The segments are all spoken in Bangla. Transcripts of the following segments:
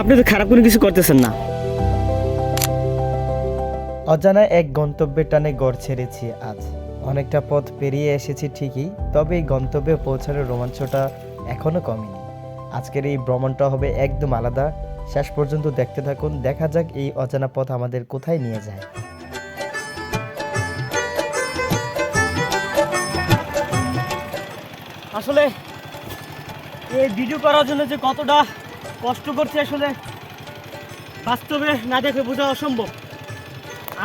আপনি তো খারাপ কোনো কিছু করতেছেন না। অজানা এক গন্তব্যের টানে গড় ছেড়েছি আজ। অনেকটা পথ পেরিয়ে এসেছি ঠিকই, তবে এই গন্তব্যে পৌঁছানোর রোমাঞ্চটা এখনও কমেনি। আজকের এই ভ্রমণটা হবে একদম আলাদা। শেষ পর্যন্ত দেখতে থাকুন, দেখা যাক এই অজানা পথ আমাদের কোথায় নিয়ে যায়। আসলে এই ভিডিও করার জন্য যে কতটা কষ্ট করছে আসলে। বাস্তবে না দেখে বোঝা অসম্ভব।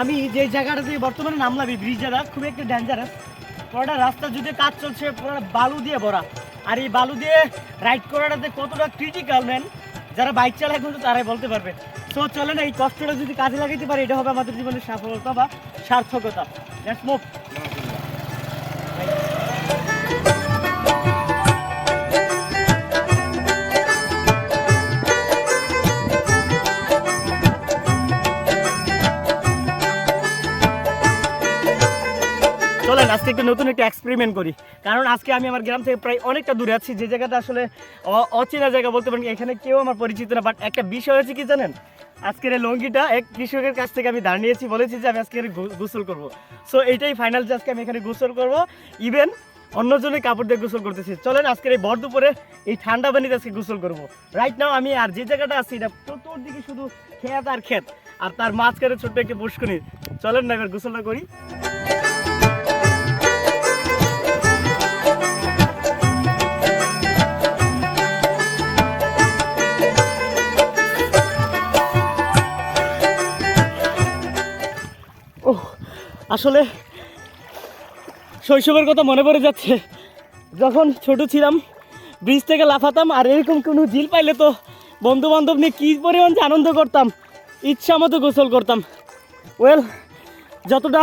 আমি যে জায়গাটা দিয়ে বর্তমানে নামলাম, এই ব্রিজটা খুব একটা ডেঞ্জারাস পুরোটা রাস্তা যদি কাজ চলছে পুরো বালু দিয়ে ভরা। আর এই বালু দিয়ে রাইড করাটাতে কতটা ক্রিটিক্যাল ম্যান যারা বাইক চালায় কিন্তু তারাই বলতে পারবে। সো চলে না এই কষ্টটা যদি কাজে লাগাইতে পারি, এটা হবে আমাদের জীবনের সফলতা বা সার্থকতা। লেটস মুভ চলেন, আজকে একটা নতুন একটা এক্সপেরিমেন্ট করি। কারণ আজকে আমি আমার গ্রাম থেকে প্রায় অনেকটা দূরে আছি, যে জায়গাটা আসলে অচেনা জায়গা বলতে পারেন, এখানে কেউ আমার পরিচিত না বাট একটা বিষয় হচ্ছে কি জানেন? আজকের এই লঙ্গিটা এক কৃষকের কাছ থেকে আমি দাঁড় নিয়েছি, বলেছি যে আমি আজকে গোসল করব। সো এইটাই ফাইনাল যে আজকে আমি এখানে গোসল করব। ইভেন অন্যজনের কাপড় দিয়ে গোসল করতেছি। চলেন, আজকের এই বর দুপুরে এই ঠান্ডা পানিতে আজকে গোসল করব। রাইট নাও আমি আর যে জায়গাটা আছি, এটা চতুর্দিকে শুধু ক্ষেত আর ক্ষেত, আর তার মাঝখানে ছোট্ট একটি পুষ্কনি চলেন না, এবার গোসলটা করি। আসলে শৈশবের কথা মনে পড়ে যাচ্ছে। যখন ছোট ছিলাম ব্রিজ থেকে লাফাতাম আর এরকম কোনো ঝিল পাইলে তো বন্ধু বান্ধব নিয়ে কী পরিমাণ যে আনন্দ করতাম, ইচ্ছা মতো গোসল করতাম। ওয়েল যতটা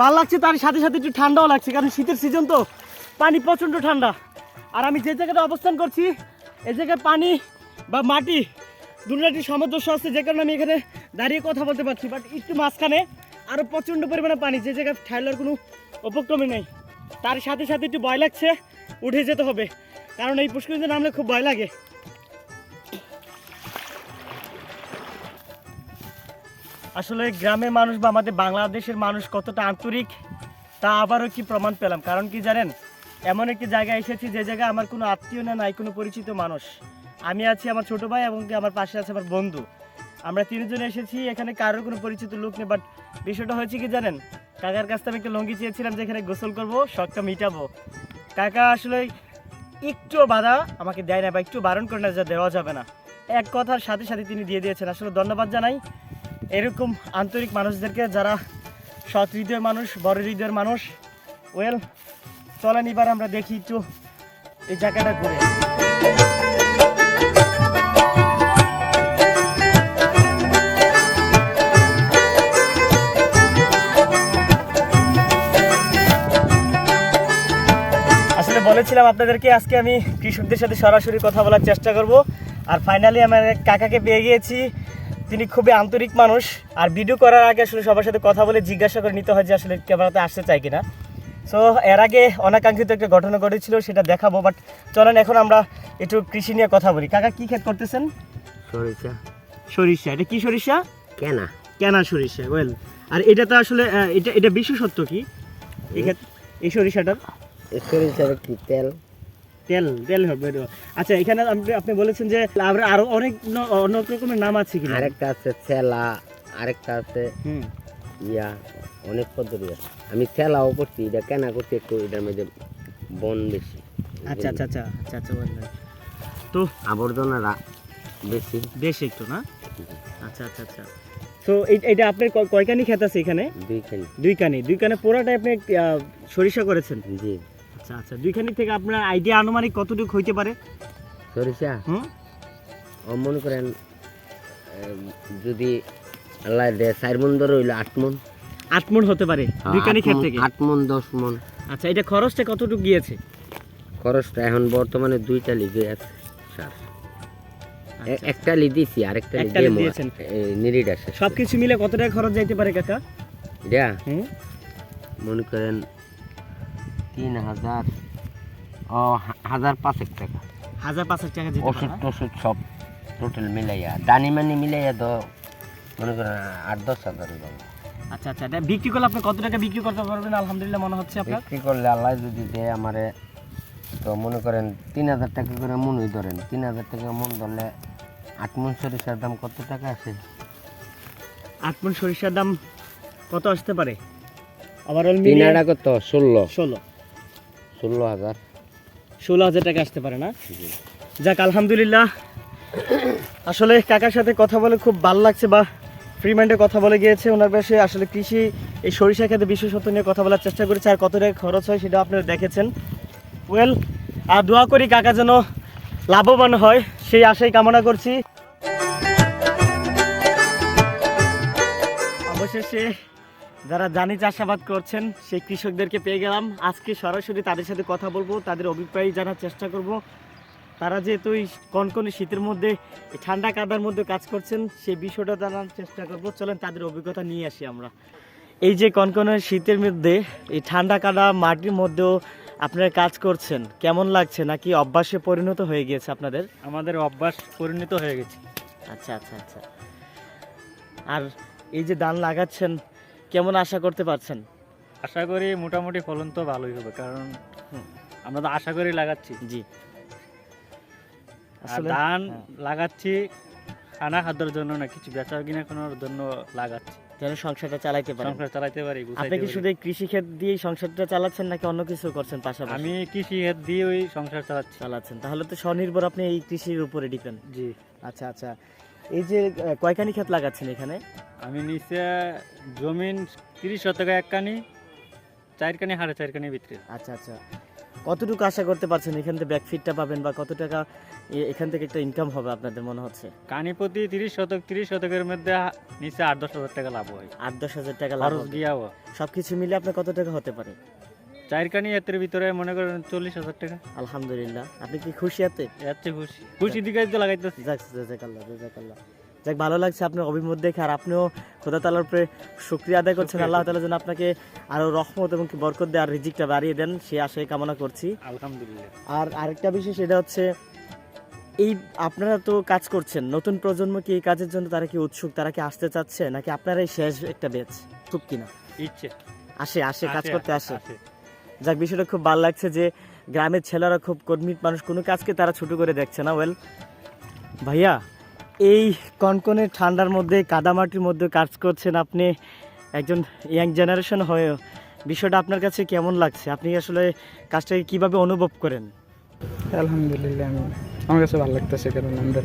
ভালো লাগছে তার সাথে সাথে একটু ঠান্ডাও লাগছে, কারণ শীতের সিজন তো পানি প্রচণ্ড ঠান্ডা। আর আমি যে জায়গাটা অবস্থান করছি, এ জায়গায় পানি বা মাটি দুর্নাটি সামঞ্জস্য আছে, যে কারণে আমি এখানে দাঁড়িয়ে কথা বলতে পারছি বাট একটু মাঝখানে আরও প্রচণ্ড পরিমাণে পানি, যে জায়গায় ঠাইলার কোনো উপক্রমে নেই। তার সাথে সাথে একটু ভয় লাগছে, উঠে যেতে হবে। কারণ এই পুষ্করিতে নামলে খুব ভয় লাগে। আসলে গ্রামের মানুষ বা আমাদের বাংলাদেশের মানুষ কতটা আন্তরিক, তা আবারও কি প্রমাণ পেলাম। কারণ কি জানেন, এমন একটি জায়গায় এসেছি যে জায়গায় আমার কোনো আত্মীয় না, নাই কোনো পরিচিত মানুষ। আমি আছি আমার ছোট ভাই এবং আমার পাশে আছে আমার বন্ধু। আমরা তিনজন এসেছি, এখানে কারোর কোনো পরিচিত লোক নেই বাট বিষয়টা হয়েছে কি জানেন? কাকার কাছ থেকে আমি একটা লঙ্গি চেয়েছিলাম যে এখানে গোসল করব, শখটা মিটাবো। কাকা আসলে একটু বাধা আমাকে দেয় না বা একটু বারণ করে না যা দেওয়া যাবে না। এক কথার সাথে সাথে তিনি দিয়ে দিয়েছেন। আসলে ধন্যবাদ জানাই। এরকম আন্তরিক মানুষদেরকে যারা সৎ হৃদয়ের মানুষ, বড় হৃদয়ের মানুষ ওয়েল চলেন এবার আমরা দেখি একটু এই জায়গাটা ঘুরে। বলেছিলাম আপনাদেরকে আজকে আমি কৃষকদের সাথে সরাসরি কথা বলার চেষ্টা করব। আর ফাইনালি আমার কাকাকে পেয়ে গিয়েছি। তিনি খুবই আন্তরিক মানুষ। আর ভিডিও করার আগে আসলে সবার সাথে কথা বলে জিজ্ঞাসা করে নিতে হয় যে আসলে ক্যামেরাতে আসতে চাই কিনা। সো এর আগে অনাকাঙ্ক্ষিত একটা ঘটনা ঘটেছিল সেটা দেখাবো। বাট চলেন এখন আমরা একটু কৃষি নিয়ে কথা বলি। কাকা কি ক্ষেত করতেছেন? সরিষা। সরিষা। এটা কি সরিষা? কেনা। কেনা সরিষা ওয়েল আর এটা তো আসলে এটা এটা বিশেষত্ব কি? এই সরিষাটার? এই সরিষার একটি তেল? তেল তেল হবে আচ্ছা এখানে আপনি আপনি বলেছেন যে আমরা আরও অনেক অনেক রকমের নাম আছে কিনা? আরেকটা আছে ছেলা আরেকটা আছে হুম। ইয়া অনেক পদ্ধতি আছে। আমি ছেলাও করছি এটা কেনা করছি একটু এটার মধ্যে বন বেশি। আচ্ছা আচ্ছা আচ্ছা আচ্ছা আচ্ছা তো আবর্জনা রা- বেশি একটু না? আচ্ছা আচ্ছা আচ্ছা। তো এটা আপনার কয়- কয়খানি ক্ষেত আছে এখানে? দুইখানি। দুই কানি দুই কানে পুরাটাই আপনি সরিষা করেছেন? জি। আচ্ছা আচ্ছা। দুইখানি থেকে আপনার আইডিয়া আনুমানিক কতটুকু হইতে পারে? সরিষা? হুম? মনে করেন যদি আল্লাহ দেয় চার মন ধরে হইল আট মন। আট মন হতে পারে দুইখানি ক্ষেত থেকে? আট মন দশ মন। আচ্ছা এটা খরচটা কতটুকু গিয়েছে? খরচটা এখন বর্তমানে দুইটা লিগে আছে সার এ- আচ্ছা, একটা লি দিছি আরেকটা লি একটা দিয়ে লি দিয়েছেন। নিরিড সব কিছু মিলে কত টাকা খরচ যাইতে পারে কাকা? এটা হুম? মনে করেন তিন হাজার ও হাজার পাঁচেক টাকা। হাজার পাঁচ টাকা ওষুধ টষুধ সব টোটাল মিলাইয়া দানি মানি মিলাইয়া তো মনে করেন আট দশ হাজার আচ্ছা আচ্ছা এটা বিক্রি করলে আপনি কত টাকা বিক্রি করতে পারবেন? আলহামদুলিল্লাহ মনে হচ্ছে আপনার। বিক্রি করলে আল্লাহ যদি দেয় আমারে তো মনে করেন তিন হাজার টাকা করে মনই ধরেন। তিন হাজার টাকা মন ধরলে আট মন সরিষার দাম কত টাকা আছে আট মন সরিষার দাম কত আসতে পারে? আবার কত? ষোলো। ষোলো। ষোলো হাজার ষোলো হাজার টাকা আসতে পারে না? যাক আলহামদুলিল্লাহ। আসলে কাকার সাথে কথা বলে খুব ভালো লাগছে বা ফ্রি মাইন্ডে কথা বলে গিয়েছে। ওনার পাশে আসলে কৃষি এই সরিষা খেতে বিশেষত্ব নিয়ে কথা বলার চেষ্টা করেছে আর কত টাকা খরচ হয় সেটা আপনারা দেখেছেন। ওয়েল আর দোয়া করি কাকা যেন লাভবান হয়। সেই আশাই কামনা করছি। অবশেষে যারা জানি চাষাবাদ করছেন সেই কৃষকদেরকে পেয়ে গেলাম। আজকে সরাসরি তাদের সাথে কথা বলব তাদের অভিপ্রায় জানার চেষ্টা করব। তারা যেহেতু এই কনকনে শীতের মধ্যে এই ঠান্ডা কাদার মধ্যে কাজ করছেন সেই বিষয়টা জানার চেষ্টা করব। চলেন তাদের অভিজ্ঞতা নিয়ে আসি আমরা। এই যে কনকনে শীতের মধ্যে এই ঠান্ডা কাদা মাটির মধ্যেও আপনারা কাজ করছেন কেমন লাগছে? নাকি অভ্যাসে পরিণত হয়ে গিয়েছে আপনাদের? আমাদের অভ্যাস পরিণত হয়ে গেছে। আচ্ছা আচ্ছা আচ্ছা। আর এই যে ধান লাগাচ্ছেন কেমন আশা করতে পারছেন? আশা করি মোটামুটি ফলন তো ভালোই হবে কারণ আমরা তো আশা করি লাগাচ্ছি। জি। ধান হ্যাঁ। লাগাচ্ছি খানা খাদ্যের জন্য না কিছু বেচা কিনা করার জন্য লাগাচ্ছি। যেন সংসারটা চালাইতে পারেন। সংসার চালাইতে পারি আপনি কি শুধু কৃষি ক্ষেত দিয়েই সংসারটা চালাচ্ছেন নাকি অন্য কিছু করছেন পাশাপাশি? আমি কৃষি দিয়ে ওই সংসার চালাচ্ছি। চালাচ্ছেন। তাহলে তো স্বনির্ভর আপনি এই কৃষির উপরে ডিপেন্ড। জি। আচ্ছা আচ্ছা। এই যে কয়খানি ক্ষেত লাগাচ্ছেন এখানে? আমি নিচে জমিন তিরিশ শতক এক কানি চারখানি সাড়ে চারখানি ভিতরে। আচ্ছা আচ্ছা। কতটুকু আশা করতে পারছেন এখান থেকে ব্যাকফিটটা পাবেন বা কত টাকা এখান থেকে একটা ইনকাম হবে আপনাদের মনে হচ্ছে? কানি প্রতি তিরিশ শতক তিরিশ শতকের মধ্যে নিচে আট দশ হাজার টাকা লাভ হয়। আট দশ হাজার টাকা লাভ। গিয়াও। সবকিছু মিলে আপনার কত টাকা হতে পারে? চারখানি এতের ভিতরে মনে করেন চল্লিশ হাজার টাকা। আলহামদুলিল্লাহ। আপনি কি খুশি খুশি। খুশি দিকে তো লাগাইতেছি। যাক জাজাকাল্লাহ জাজাকাল্লাহ। যাক ভালো লাগছে আপনার অভিমত দেখে। আর আপনিও খোদা তালার উপরে শুক্রিয়া আদায় করছেন। আল্লাহ তালা যেন আপনাকে আরও রহমত এবং কি বরকত দেয় আর রিজিকটা বাড়িয়ে দেন। সে আশাই কামনা করছি। আলহামদুলিল্লাহ। আর আরেকটা বিষয় সেটা হচ্ছে এই আপনারা তো কাজ করছেন। নতুন প্রজন্ম কি এই কাজের জন্য তারা কি উৎসুক? তারা কি আসতে চাচ্ছে? নাকি আপনারাই শেষ একটা বেচ খুব কিনা? ইচ্ছে। আসে আসে কাজ করতে আসে। যাক বিষয়টা খুব ভালো লাগছে যে গ্রামের ছেলেরা খুব কর্মীর মানুষ কোনো কাজকে তারা ছোট করে দেখছে না। ওয়েল ভাইয়া এই কনকনে ঠান্ডার মধ্যে কাদামাটির মধ্যে কাজ করছেন আপনি একজন ইয়াং জেনারেশন হয়ে বিষয়টা আপনার কাছে কেমন লাগছে? আপনি আসলে কাজটাকে কীভাবে অনুভব করেন? আলহামদুলিল্লাহ আমি আমার কাছে ভালো লাগতেছে কারণ আমরা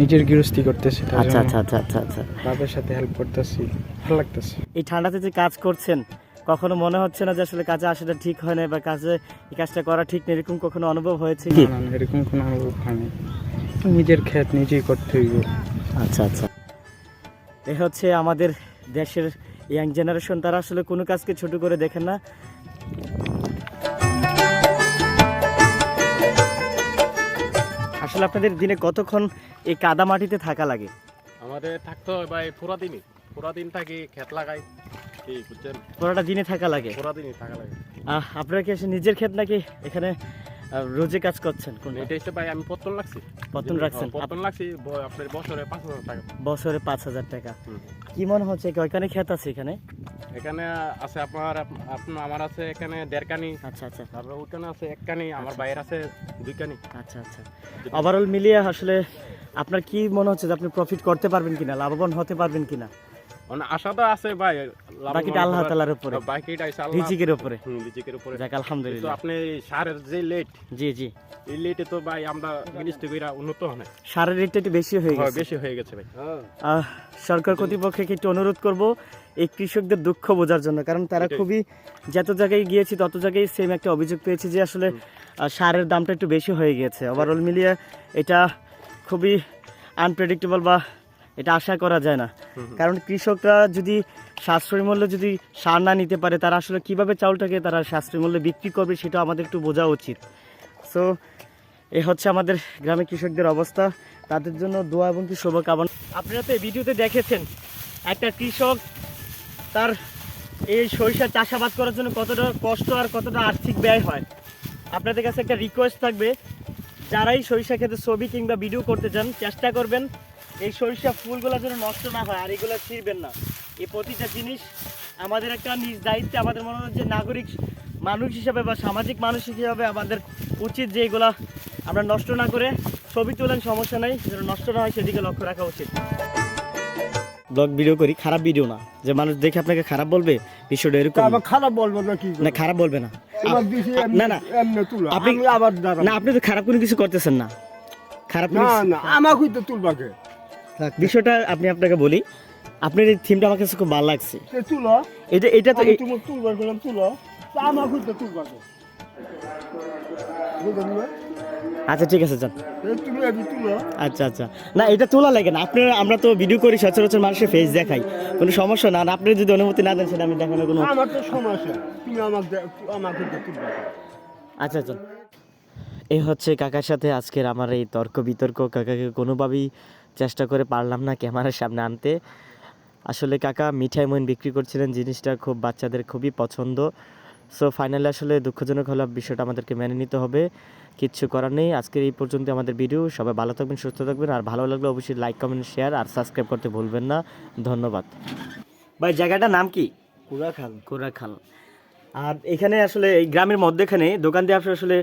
নিজের গৃহস্থী করতেছি তার আচ্ছা আচ্ছা আচ্ছা আচ্ছা আচ্ছা। বাবার সাথে হেল্প করতেছি ভালো লাগতেছে। এই ঠান্ডাতে যে কাজ করছেন কখনো মনে হচ্ছে না যে আসলে কাজে আসাটা ঠিক হয় না বা কাজে এই কাজটা করা ঠিক না এরকম কখনো অনুভব হয়েছে কি? না এরকম কোনো অনুভব হয়নি। নিজের ক্ষেত নিজেই করতে হইব। আচ্ছা আচ্ছা। এ হচ্ছে আমাদের দেশের ইয়াং জেনারেশন তারা আসলে কোনো কাজকে ছোট করে দেখেন না। আসলে আপনাদের দিনে কতক্ষণ এই কাদা মাটিতে থাকা লাগে? আমাদের থাকতে হয় ভাই পুরা দিনই। পুরা দিন থাকি খেত লাগাই? পুরোটা দিনে থাকা লাগে। পুরা দিনই থাকা লাগে। আপনারা কি এসে নিজের ক্ষেত নাকি এখানে রোজে কাজ করছেন? কোন এটা হচ্ছে ভাই আমি পত্তন লাগছি পতন রাখছেন। পত্তন লাগছি আপনার বছরে টাকা। বছরে কি মনে হচ্ছে কয়খানে ক্ষেত আছে এখানে? এখানে আছে আপনার আপনার আমার আছে এখানে দেড় কানি আচ্ছা আচ্ছা। তারপর ওখানে আছে এক কানি আমার বাইরে আছে দুই কানি আচ্ছা আচ্ছা। ওভারঅল মিলিয়ে আসলে আপনার কি মনে হচ্ছে যে আপনি প্রফিট করতে পারবেন কিনা লাভবান হতে পারবেন কিনা? আশা তো আছে ভাই বাকিটা আল্লাহ উপরে। বাকিটা আল্লাহ রিজিকের উপরে। হুম, রিজিকের উপরে। যাক আলহামদুলিল্লাহ। আপনি সারের যে লেট জি জি। এই লেটে তো ভাই আমরা জিনিসটা কইরা উন্নত হয় সারের রেটটা একটু বেশি হয়ে গেছে। বেশি হয়ে গেছে ভাই। সরকার কর্তৃপক্ষকে একটু অনুরোধ করব এই কৃষকদের দুঃখ বোঝার জন্য কারণ তারা খুবই যত জায়গায় গিয়েছি তত জায়গায় সেম একটা অভিযোগ পেয়েছি যে আসলে সারের দামটা একটু বেশি হয়ে গেছে। ওভারঅল মিলিয়ে এটা খুবই আনপ্রেডিক্টেবল বা এটা আশা করা যায় না। কারণ কৃষকরা যদি সাশ্রয়ী মূল্যে যদি সার না নিতে পারে তারা আসলে কীভাবে চাউলটাকে তারা সাশ্রয়ী মূল্যে বিক্রি করবে সেটা আমাদের একটু বোঝা উচিত। সো এ হচ্ছে আমাদের গ্রামের কৃষকদের অবস্থা। তাদের জন্য দোয়া এবং কি শুভকামনা। আপনারা তো এই ভিডিওতে দেখেছেন একটা কৃষক তার এই সরিষার চাষাবাদ করার জন্য কতটা কষ্ট আর কতটা আর্থিক ব্যয় হয়। আপনাদের কাছে একটা রিকোয়েস্ট থাকবে। যারাই সরিষা খেতে ছবি কিংবা ভিডিও করতে চান চেষ্টা করবেন এই সরিষা ফুলগুলো যেন নষ্ট না হয় আর এগুলো ছিঁড়বেন না। এই প্রতিটা জিনিস আমাদের একটা নিজ দায়িত্বে আমাদের মনে হয় যে নাগরিক মানুষ হিসাবে বা সামাজিক মানুষ হিসাবে আমাদের উচিত যে এগুলা আমরা নষ্ট না করে ছবি তোলেন সমস্যা নাই। যেন নষ্ট না হয় সেদিকে লক্ষ্য রাখা উচিত। ব্লগ ভিডিও করি খারাপ ভিডিও না। যে মানুষ দেখে আপনাকে খারাপ বলবে বিষয়টা এরকম। খারাপ বলব না কি না খারাপ বলবে না। না না। আপনি- আবার না আপনি তো খারাপ কোনো কিছু করতেছেন না। খারাপ না না আমাকে তো তুলবাকে। বিষয়টা আপনি আপনাকে বলি আপনার এই থিমটা আমার কাছে খুব ভালো লাগছে। তুলো। এটা এটা তো তুলবার করলাম তুলো? আচ্ছা ঠিক আছে যান। আচ্ছা আচ্ছা। না এটা তোলা লাগে না। আপনার আমরা তো ভিডিও করি সচরাচর মানুষের ফেস দেখাই। কোনো সমস্যা না। আপনি যদি অনুমতি না দেন সেটা আমি দেখানোর কোনো আমার তো সমস্যা। তুমি আমাকে আমাকে আচ্ছা আচ্ছা এই হচ্ছে কাকার সাথে আজকের আমার এই তর্ক বিতর্ক। কাকাকে কোনোভাবেই চেষ্টা করে পারলাম না ক্যামেরার সামনে আনতে। আসলে কাকা মিঠাই মইন বিক্রি করছিলেন জিনিসটা খুব বাচ্চাদের খুবই পছন্দ। সো ফাইনালি আসলে দুঃখজনক হলো বিষয়টা আমাদেরকে মেনে নিতে হবে। কিচ্ছু করার নেই। আজকের এই পর্যন্ত আমাদের ভিডিও সবাই ভালো থাকবেন সুস্থ থাকবেন। আর ভালো লাগলে অবশ্যই লাইক কমেন্ট শেয়ার আর সাবস্ক্রাইব করতে ভুলবেন না। ধন্যবাদ। ভাই জায়গাটার নাম কি? কুড়াখাল কোরাখাল। আর এখানে আসলে এই গ্রামের মধ্যেখানে দোকান দিয়ে আপনি আসলে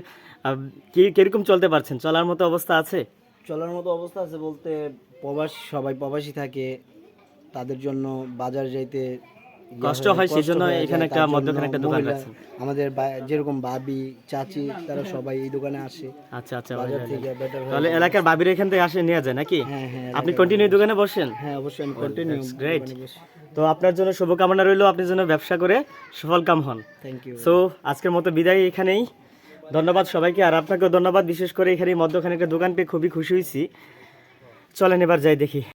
কি কীরকম চলতে পারছেন? চলার মতো অবস্থা আছে? চলার মতো অবস্থা আছে বলতে প্রবাসী সবাই প্রবাসী থাকে তাদের জন্য বাজার যাইতে কষ্ট হয়, সেই জন্য এখানে একটা মধ্যখানে একটা দোকান রাখছেন। আমাদের যেরকম ভাবি চাচি তারা সবাই এই দোকানে আসে। আচ্ছা আচ্ছা বাজার থেকে তাহলে এলাকার বাবির এখান থেকে আসে নিয়ে যায় নাকি? হ্যাঁ হ্যাঁ আপনি কন্টিনিউ দোকানে বসেন? হ্যাঁ অবশ্যই আমি কন্টিনিউ great. তো আপনার জন্য শুভকামনা রইল আপনি যেন ব্যবসা করে সফল কাম হন। থ্যাংক ইউ সো আজকের মতো বিদায় এখানেই। ধন্যবাদ সবাইকে। আর আপনাকেও ধন্যবাদ। বিশেষ করে এখানে মধ্যখানে একটা দোকান পেয়ে খুবই খুশি হয়েছি। চলেন এবার যাই দেখি।